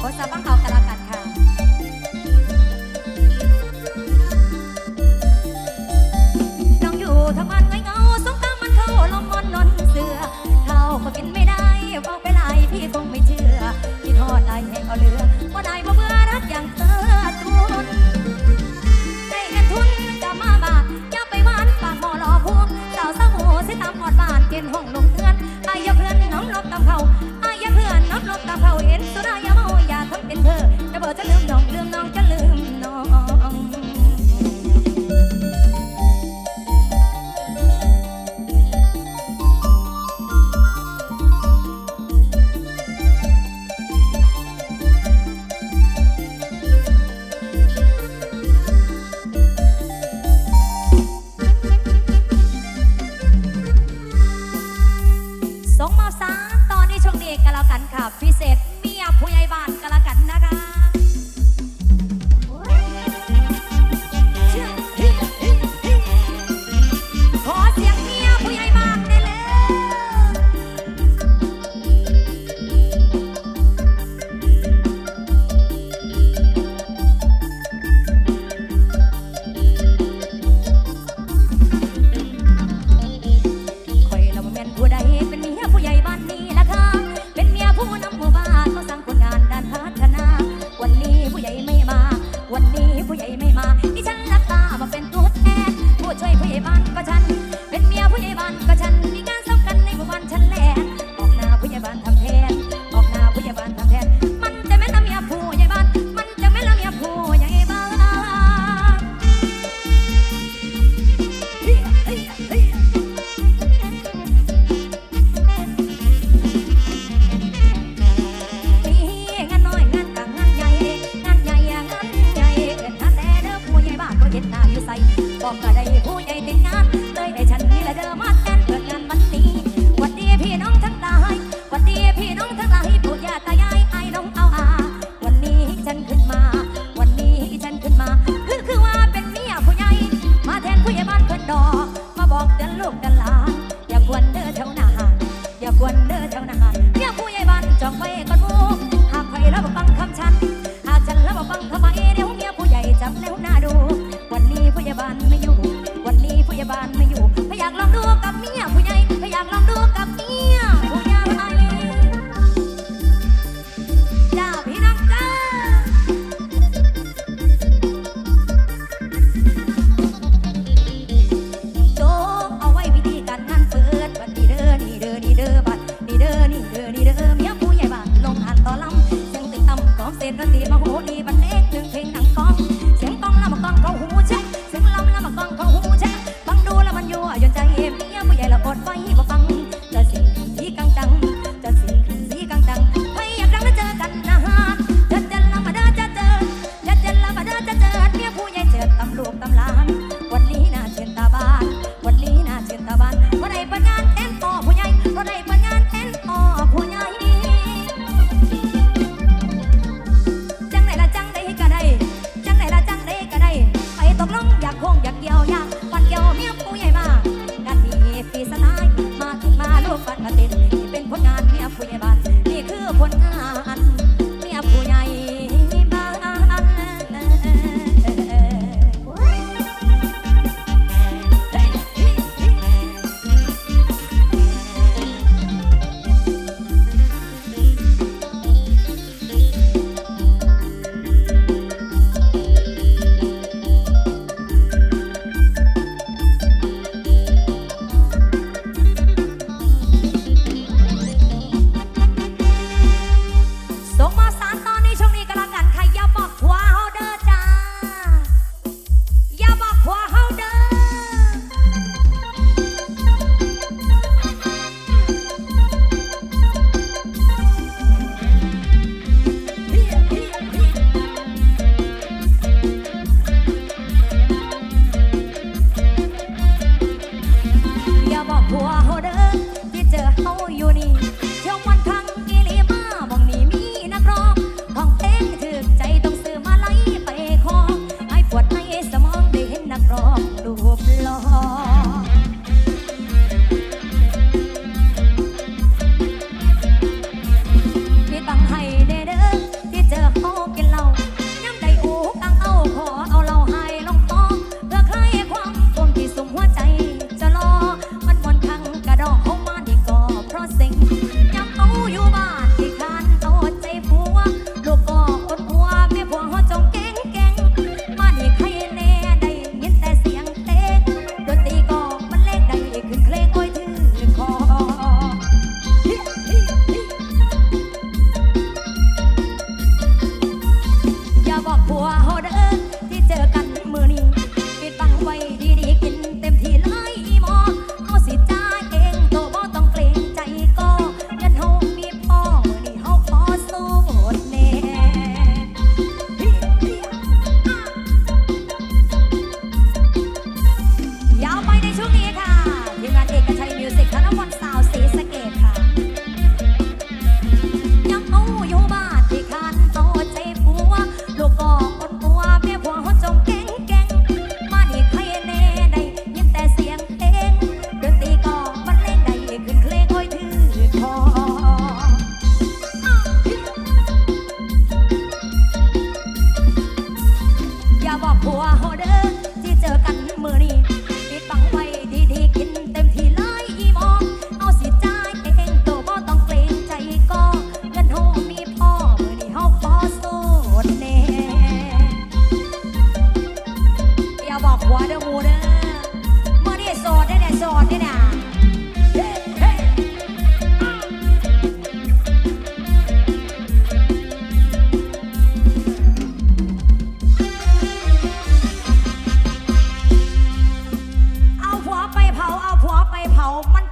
我下班好妹妹吗？ ลูกดันลานอย่ากวนเด้อแถวหน้าอย่ากวนเด้อ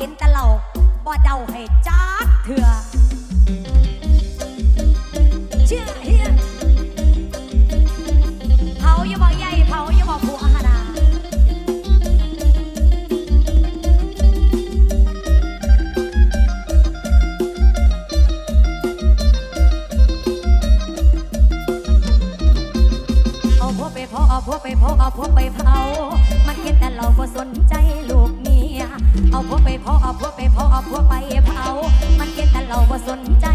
กินแต่เหล้าบ่เดาให้จักเถื่อเชื่อเฮาอย่าบอกใหญ่เผาอย่าบอกผัวหนาเอาพวกไปเผาเอาพวกไปเผาเอาพวกไปเผามันกินแต่เหล้าบ่สน พ่อเอาพวกไปพ่อเอาพวกไปเผา มันเก็นแต่เราบ่สนใจ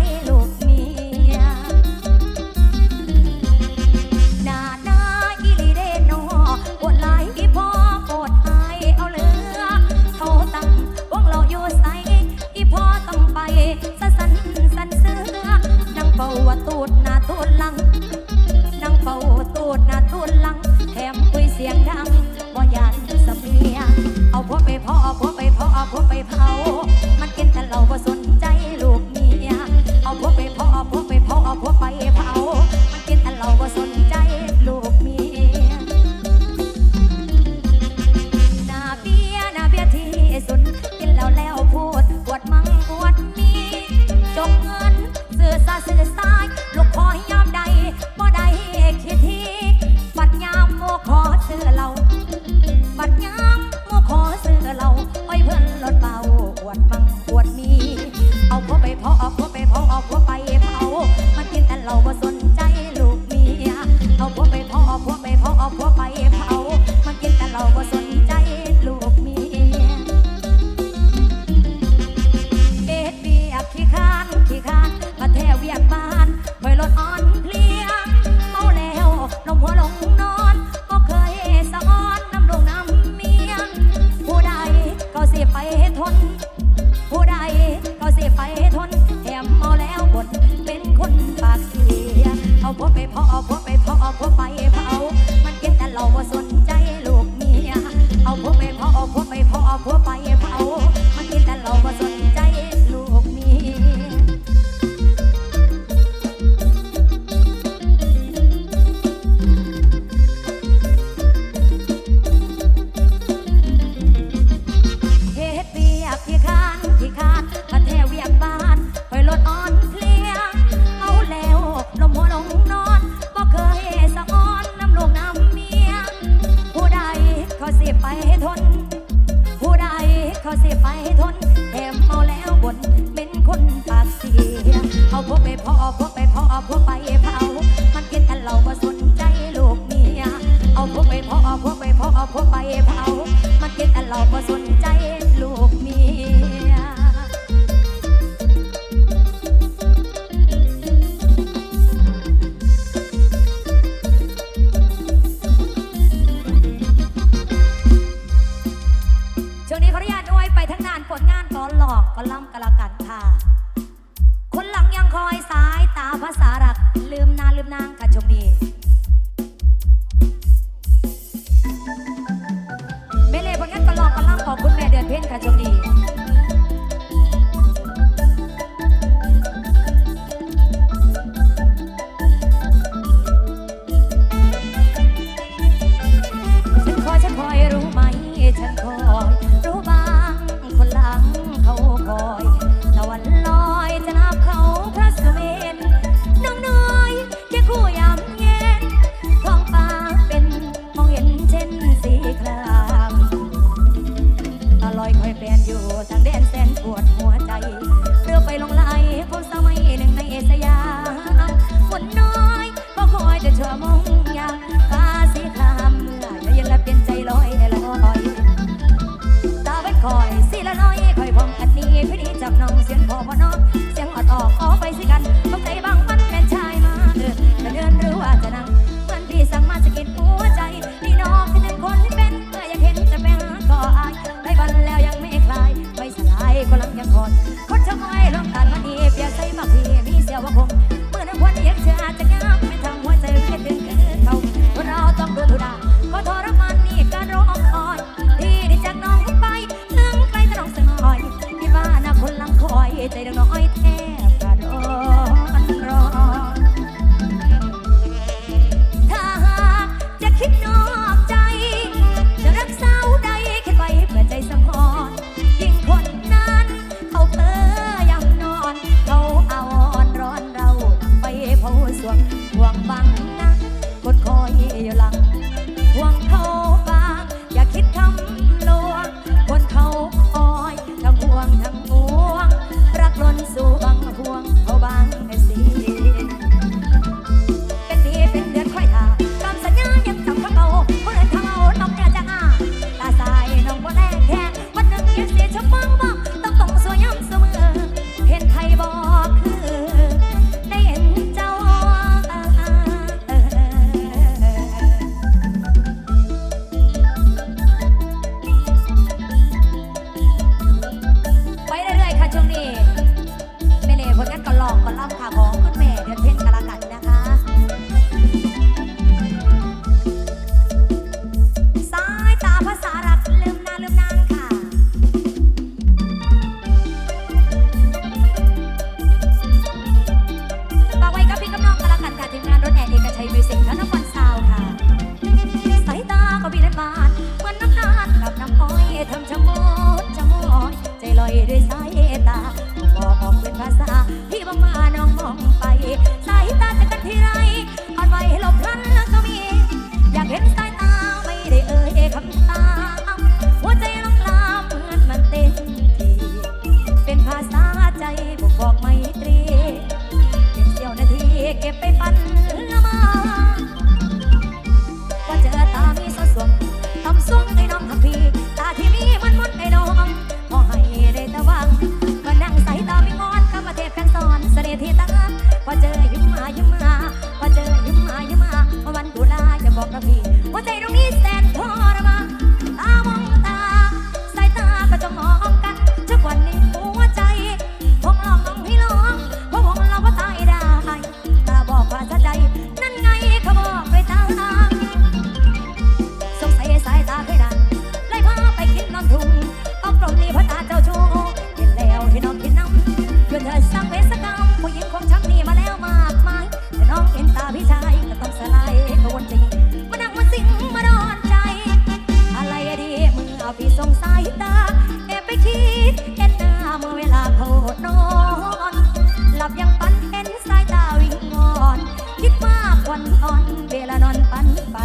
อนอ่อนเวลานอนปันไป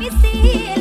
me